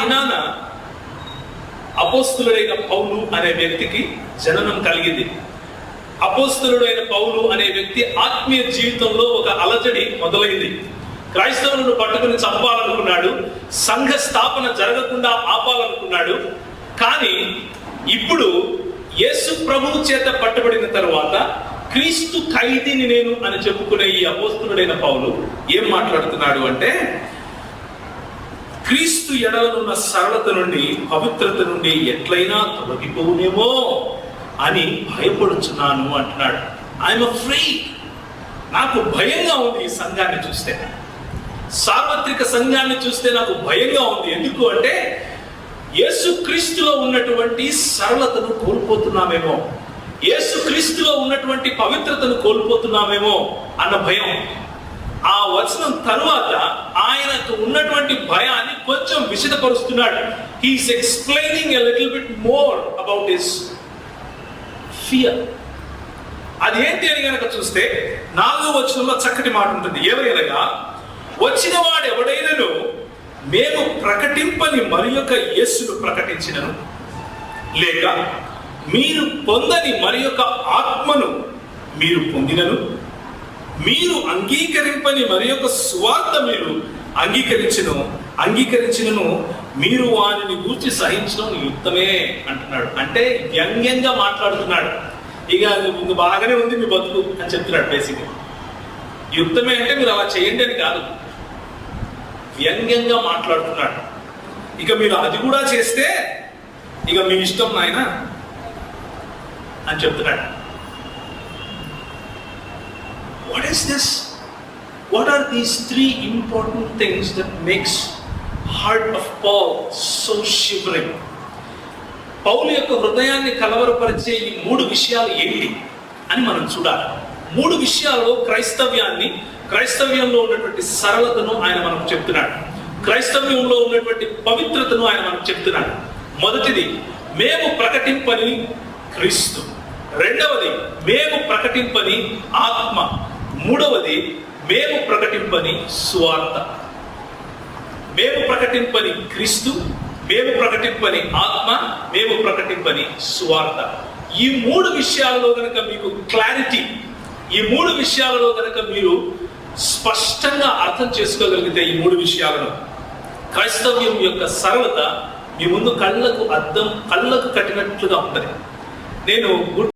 దినాన అపోస్తులుడైన పౌలు అనే వ్యక్తికి జననం కలిగింది. అపోస్తులుడైన పౌలు అనే వ్యక్తి ఆత్మీయ జీవితంలో ఒక అలజడి మొదలైంది. క్రైస్తవులను పట్టుకుని చంపాలనుకున్నాడు సంఘ స్థాపన జరగకుండా ఆపాలనుకున్నాడు. కానీ ఇప్పుడు యేసు ప్రభువు చేత పట్టుబడిన తరువాత క్రీస్తు ఖైదీని నేను అని చెప్పుకునే ఈ అపోస్తుడైన పౌలు ఏం మాట్లాడుతున్నాడు అంటే క్రీస్తు ఎడలనున్న సరళత నుండి పవిత్రత నుండి ఎట్లయినా తొలగిపోవునేమో అని భయపడుచున్నాను అంటున్నాడు. ఐఎమ్ ఫ్రీ నాకు భయంగా ఉంది ఈ సంఘాన్ని చూస్తే. సార్వత్రిక సంఘాన్ని చూస్తే నాకు భయంగా ఉంది. ఎందుకు అంటే యేసు క్రీస్తులో ఉన్నటువంటి సరళతను కోల్పోతున్నామేమో. యేసు క్రీస్తులో ఉన్నటువంటి పవిత్రతను కోల్పోతున్నామేమో అన్న భయం. ఆ వచనం తరువాత ఆయనకు ఉన్నటువంటి భయం కొంచెం విషదపరుస్తున్నాడు. He's explaining a little bit more about his fear అదేంటి అని కనుక చూస్తే నాలుగో వచనంలో చక్కటి మాట ఉంటుంది. ఎవరైనగా వచ్చిన వాడు ఎవడైనను మేము ప్రకటింపని మరి యొక్క యేసును ప్రకటించినను. లేక మీరు పొందని మరి యొక్క ఆత్మను మీరు పొందినను. మీరు అంగీకరింపని మరి యొక్క స్వార్థ మీరు అంగీకరించను అంగీకరించినను మీరు వారిని గూర్చి సహించడం యుక్తమే అంటున్నాడు. అంటే వ్యంగ్యంగా మాట్లాడుతున్నాడు. ఇక అది ముందు బాగానే ఉంది మీ బతుకు అని చెప్తున్నాడు బేసిక్గా యుక్తమే అంటే మీరు అలా చేయండి అని కాదు. వ్యంగ్యంగా మాట్లాడుతున్నాడు. ఇక మీరు అది కూడా చేస్తే ఇక మీ ఇష్టం నాయన అని చెప్తున్నాడు. What is this? What are these three important things that makes heart of Paul so shivering? పౌలు యొక్క హృదయాన్ని కలవరపరిచే ఈ మూడు విషయాలు ఏంటి అని మనం చూడాలి. మూడు విషయాల్లో క్రైస్తవ్యాన్ని క్రైస్తవ్యంలో ఉన్నటువంటి సరళతను ఆయన మనకు చెప్తున్నాడు. క్రైస్తవ్యంలో ఉన్నటువంటి పవిత్రతను ఆయన మనకు చెప్తున్నాడు. మొదటిది మేము ప్రకటింపని క్రీస్తు. రెండవది మేము ప్రకటింపని ఆత్మ. మూడవది మేము ప్రకటింపని స్వార్థ. మేము ప్రకటింపని క్రీస్తు మేము ప్రకటింపని ఆత్మ మేము ప్రకటింపని స్వార్థ. ఈ మూడు విషయాలలో కనుక మీకు క్లారిటీ ఈ మూడు విషయాలలో కనుక మీరు స్పష్టంగా అర్థం చేసుకోగలిగితే ఈ మూడు విషయాలను క్రైస్తవ్యం యొక్క సరళత మీ ముందు కళ్ళకు అద్దం కళ్ళకు కట్టినట్లుగా ఉంటుంది. నేను